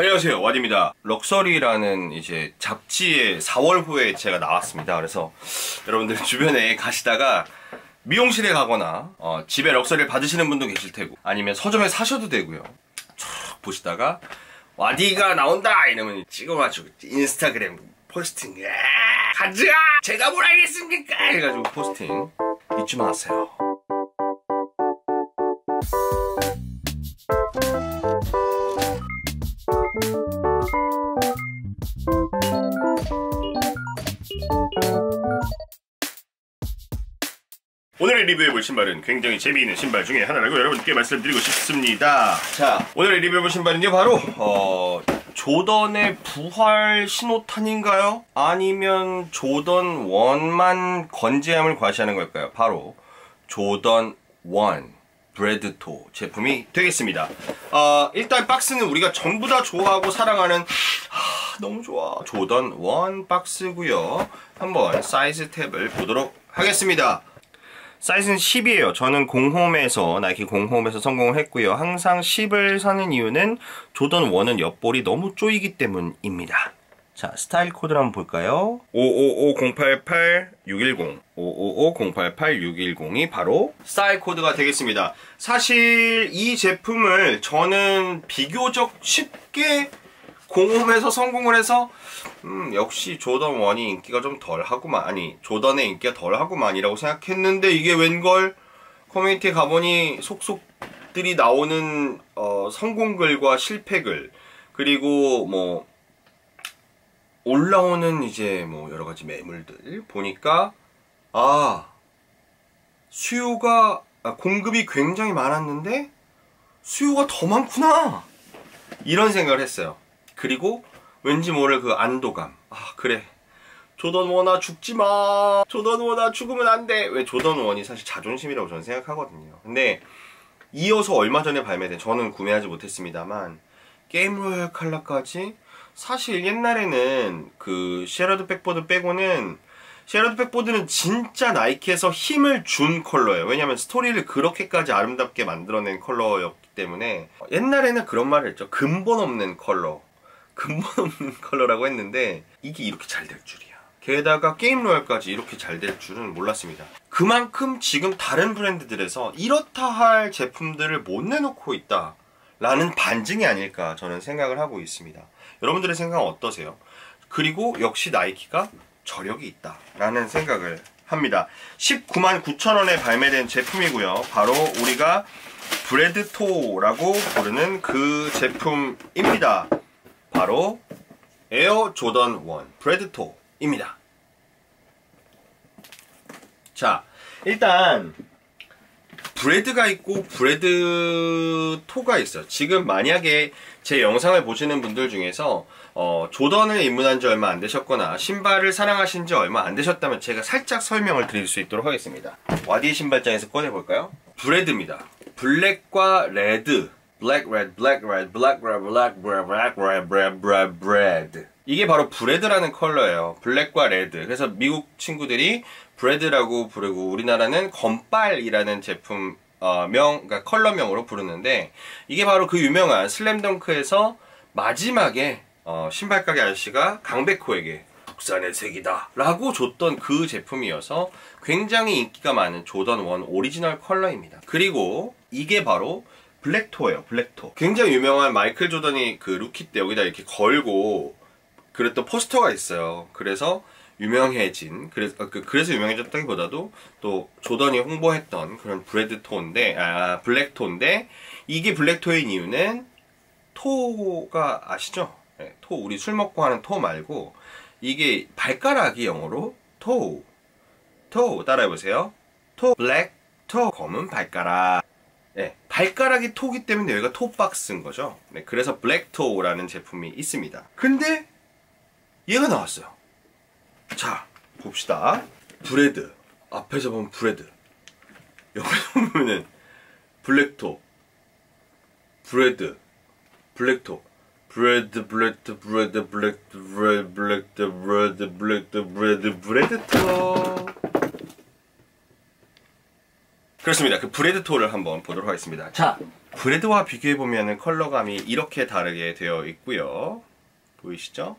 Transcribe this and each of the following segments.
안녕하세요. 와디입니다. 럭셔리라는 이제 잡지에 4월 후에 제가 나왔습니다. 그래서 여러분들 주변에 가시다가 미용실에 가거나 어, 집에 럭셔리를 받으시는 분도 계실 테고 아니면 서점에 사셔도 되고요. 쭉 보시다가 와디가 나온다! 이러면 찍어가지고 인스타그램 포스팅. 아, 가자! 제가 뭘 알겠습니까? 해가지고 포스팅. 잊지 마세요 오늘의 리뷰해볼 신발은 굉장히 재미있는 신발 중에 하나라고 여러분께 말씀드리고 싶습니다. 자, 오늘의 리뷰해볼 신발은요, 바로, 어, 조던의 부활 신호탄인가요? 아니면 조던 1만 건재함을 과시하는 걸까요? 바로, 조던 1. 브레드토 제품이 되겠습니다. 어, 일단 박스는 우리가 전부 다 좋아하고 사랑하는 하, 너무 좋아 조던 1 박스고요. 한번 사이즈 탭을 보도록 하겠습니다. 사이즈는 10이에요. 저는 공홈에서 나이키 공홈에서 성공을 했고요. 항상 10을 사는 이유는 조던 1은 옆볼이 너무 쪼이기 때문입니다. 자, 스타일 코드를 한번 볼까요? 555-088-610 555-088-610이 바로 스타일 코드가 되겠습니다. 사실 이 제품을 저는 비교적 쉽게 공홈에서 성공을 해서 음, 역시 조던 1이 인기가 좀 덜하구만 아니 조던의 인기가 덜하구만이라고 생각했는데 이게 웬걸 커뮤니티에 가보니 속속들이 나오는 어, 성공글과 실패글 그리고 뭐 올라오는 이제 뭐 여러 가지 매물들 보니까 아 수요가 아, 공급이 굉장히 많았는데 수요가 더 많구나 이런 생각을 했어요. 그리고 왠지 모를 그 안도감. 아 그래 조던 원아 죽지 마. 조던 원아 죽으면 안 돼. 왜 조던 원이 사실 자존심이라고 저는 생각하거든요. 근데 이어서 얼마 전에 발매된 저는 구매하지 못했습니다만 게임 로얄 칼라까지 사실 옛날에는 그 셰러드 백보드 빼고는 셰러드 백보드는 진짜 나이키에서 힘을 준 컬러예요. 왜냐면 스토리를 그렇게까지 아름답게 만들어낸 컬러였기 때문에 옛날에는 그런 말을 했죠. 근본 없는 컬러. 근본 없는 컬러라고 했는데 이게 이렇게 잘 될 줄이야. 게다가 게임 로얄까지 이렇게 잘 될 줄은 몰랐습니다. 그만큼 지금 다른 브랜드들에서 이렇다 할 제품들을 못 내놓고 있다. 라는 반증이 아닐까 저는 생각을 하고 있습니다. 여러분들의 생각은 어떠세요? 그리고 역시 나이키가 저력이 있다 라는 생각을 합니다. 19만 9천원에 발매된 제품이고요. 바로 우리가 브레드토라고 부르는 그 제품입니다. 바로 에어 조던 1 브레드토입니다. 자, 일단 브레드가 있고 브레드 토가 있어요. 지금 만약에 제 영상을 보시는 분들 중에서 어, 조던을 입문한 지 얼마 안 되셨거나 신발을 사랑하신 지 얼마 안 되셨다면 제가 살짝 설명을 드릴 수 있도록 하겠습니다. 와디 신발장에서 꺼내볼까요? 브레드입니다. 블랙과 레드 블랙 레드 블랙 레드 블랙 레드 블랙 레드 블랙 레드 블랙 레드 브레드 이게 바로 브레드라는 컬러예요. 블랙과 레드. 그래서 미국 친구들이 브레드라고 부르고 우리나라는 건빨이라는 제품 어, 명, 그러니까 컬러명으로 부르는데 이게 바로 그 유명한 슬램덩크에서 마지막에 어, 신발 가게 아저씨가 강백호에게 국산의 색이다 라고 줬던 그 제품이어서 굉장히 인기가 많은 조던 1 오리지널 컬러입니다. 그리고 이게 바로 블랙토예요. 블랙토. 굉장히 유명한 마이클 조던이 그 루키 때 여기다 이렇게 걸고 그랬던 포스터가 있어요. 그래서 유명해진 그래서 그, 그래서 유명해졌다기보다도 또 조던이 홍보했던 그런 브레드 톤인데 아 블랙 톤인데 이게 블랙 토인 이유는 토가 아시죠? 네, 토 우리 술 먹고 하는 토 말고 이게 발가락이 영어로 토. 토 따라해 보세요. 토 블랙 토 검은 발가락. 네, 발가락이 토기 때문에 여기가 토박스인 거죠. 네, 그래서 블랙토라는 제품이 있습니다. 근데 얘가 나왔어요. 자, 봅시다. 브레드. 앞에서 보면 브레드. 옆에서 보면은 블랙토. 브레드. 블랙토. 브레드, 브레드, 브레드, 블랙, 브레드, 블랙, 브레드, 블랙, 브레드, 브레드토. 그렇습니다. 그 브레드토를 한번 보도록 하겠습니다. 자, 브레드와 비교해 보면 컬러감이 이렇게 다르게 되어 있고요. 보이시죠?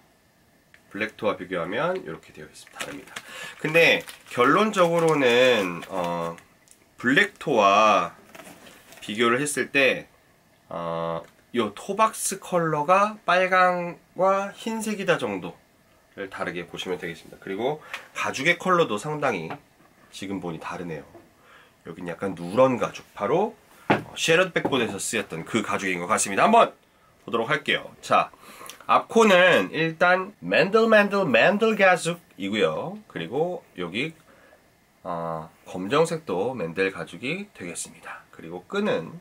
블랙토와 비교하면 이렇게 되어 있습니다. 다릅니다. 근데 결론적으로는 어, 블랙토와 비교를 했을 때 어, 요 토박스 컬러가 빨강과 흰색이다 정도를 다르게 보시면 되겠습니다. 그리고 가죽의 컬러도 상당히 지금 보니 다르네요. 여긴 약간 누런 가죽, 바로 어, 쉐럿 백본에서 쓰였던 그 가죽인 것 같습니다. 한번 보도록 할게요. 자, 앞코는 일단 맨들 맨들 맨들 가죽이고요. 그리고 여기 어, 검정색도 맨들 가죽이 되겠습니다. 그리고 끈은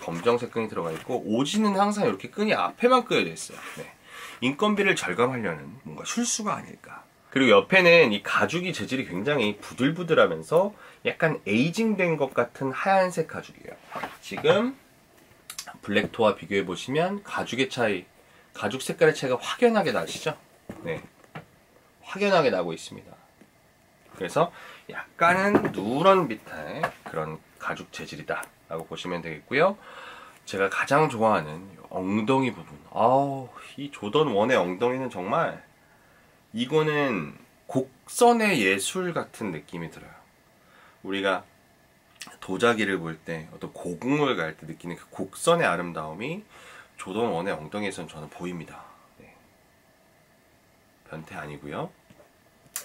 검정색 끈이 들어가 있고 오지는 항상 이렇게 끈이 앞에만 끄여져 있어요. 네. 인건비를 절감하려는 뭔가 실수가 아닐까. 그리고 옆에는 이 가죽이 재질이 굉장히 부들부들하면서 약간 에이징된 것 같은 하얀색 가죽이에요. 지금 블랙토와 비교해 보시면 가죽의 차이, 가죽 색깔의 차이가 확연하게 나시죠? 네. 확연하게 나고 있습니다. 그래서 약간은 누런 비타의 그런 가죽 재질이다 라고 보시면 되겠고요. 제가 가장 좋아하는 엉덩이 부분. 아우, 이 조던 원의 엉덩이는 정말 이거는 곡선의 예술 같은 느낌이 들어요. 우리가 도자기를 볼 때 어떤 고궁을 갈 때 느끼는 그 곡선의 아름다움이 조던 원의 엉덩이에서는 저는 보입니다. 네. 변태 아니고요.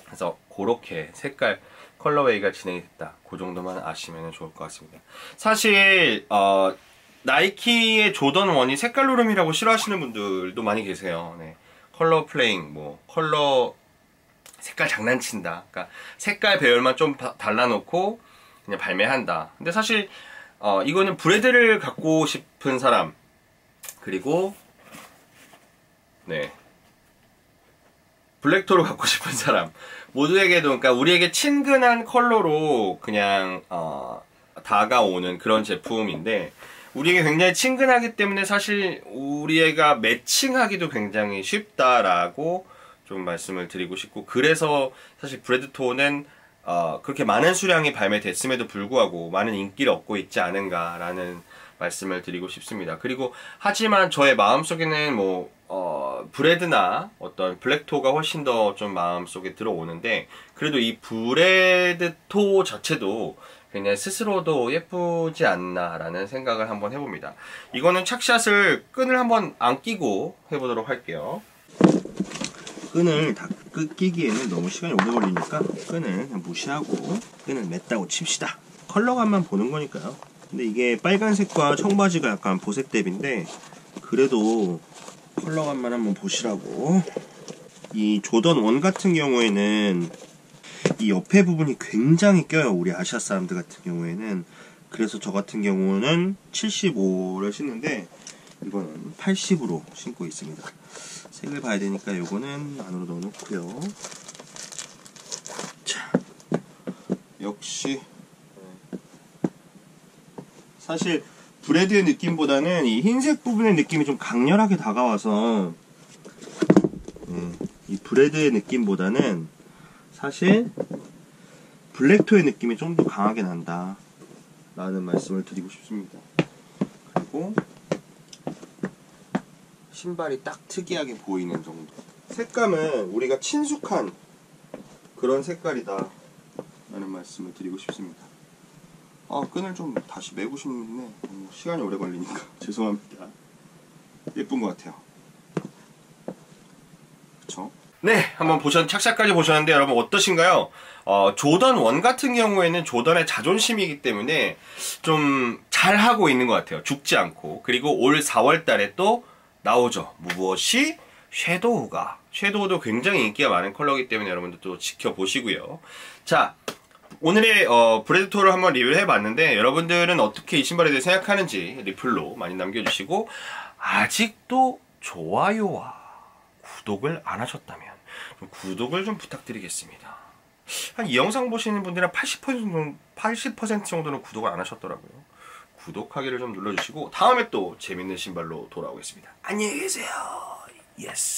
그래서 그렇게 색깔 컬러웨이가 진행이 됐다. 그 정도만 아시면 좋을 것 같습니다. 사실 어, 나이키의 조던 원이 색깔 노름이라고 싫어하시는 분들도 많이 계세요. 네. 컬러 플레잉, 뭐 컬러 색깔 장난친다. 그러니까 색깔 배열만 좀 달라놓고 그냥 발매한다. 근데 사실 어, 이거는 브레드를 갖고 싶은 사람 그리고 네 블랙토를 갖고 싶은 사람 모두에게도 그러니까 우리에게 친근한 컬러로 그냥 어, 다가오는 그런 제품인데 우리에게 굉장히 친근하기 때문에 사실 우리가 매칭하기도 굉장히 쉽다라고 좀 말씀을 드리고 싶고 그래서 사실 브레드토는 어, 그렇게 많은 수량이 발매됐음에도 불구하고 많은 인기를 얻고 있지 않은가라는 말씀을 드리고 싶습니다. 그리고 하지만 저의 마음속에는 뭐 어, 브레드나 어떤 블랙토가 훨씬 더 좀 마음속에 들어오는데 그래도 이 브레드토 자체도 그냥 스스로도 예쁘지 않나라는 생각을 한번 해봅니다. 이거는 착샷을 끈을 한번 안 끼고 해보도록 할게요. 끈을 다 끼기에는 너무 시간이 오래 걸리니까 끈을 무시하고 끈을 맸다고 칩시다. 컬러감만 보는 거니까요. 근데 이게 빨간색과 청바지가 약간 보색 대비인데 그래도 컬러감만 한번 보시라고 이 조던 원 같은 경우에는 이 옆에 부분이 굉장히 껴요 우리 아시아 사람들 같은 경우에는. 그래서 저 같은 경우는 75를 신는데 이거는 80으로 신고 있습니다. 색을 봐야 되니까 이거는 안으로 넣어놓고요. 자 역시. 사실 브레드의 느낌보다는 이 흰색 부분의 느낌이 좀 강렬하게 다가와서 네, 이 브레드의 느낌보다는 사실 블랙토의 느낌이 좀 더 강하게 난다 라는 말씀을 드리고 싶습니다. 그리고 신발이 딱 특이하게 보이는 정도. 색감은 우리가 친숙한 그런 색깔이다 라는 말씀을 드리고 싶습니다. 아 끈을 좀 다시 매고 싶네. 음, 시간이 오래 걸리니까. 죄송합니다. 예쁜 것 같아요? 네 한번 보셨 착샷까지 보셨는데 여러분 어떠신가요? 어, 조던 1 같은 경우에는 조던의 자존심이기 때문에 좀 잘하고 있는 것 같아요. 죽지 않고. 그리고 올 4월 달에 또 나오죠. 무엇이? 섀도우가. 섀도우도 굉장히 인기가 많은 컬러이기 때문에 여러분들 또 지켜보시고요. 자 오늘의 어, 브레드토를 한번 리뷰를 해봤는데 여러분들은 어떻게 이 신발에 대해 생각하는지 리플로 많이 남겨주시고 아직도 좋아요와 구독을 안 하셨다면 좀 구독을 좀 부탁드리겠습니다. 한 이 영상 보시는 분들은 80% 정도, 80% 정도는 구독을 안 하셨더라고요. 구독하기를 좀 눌러주시고 다음에 또 재밌는 신발로 돌아오겠습니다. 안녕히 계세요. 예스.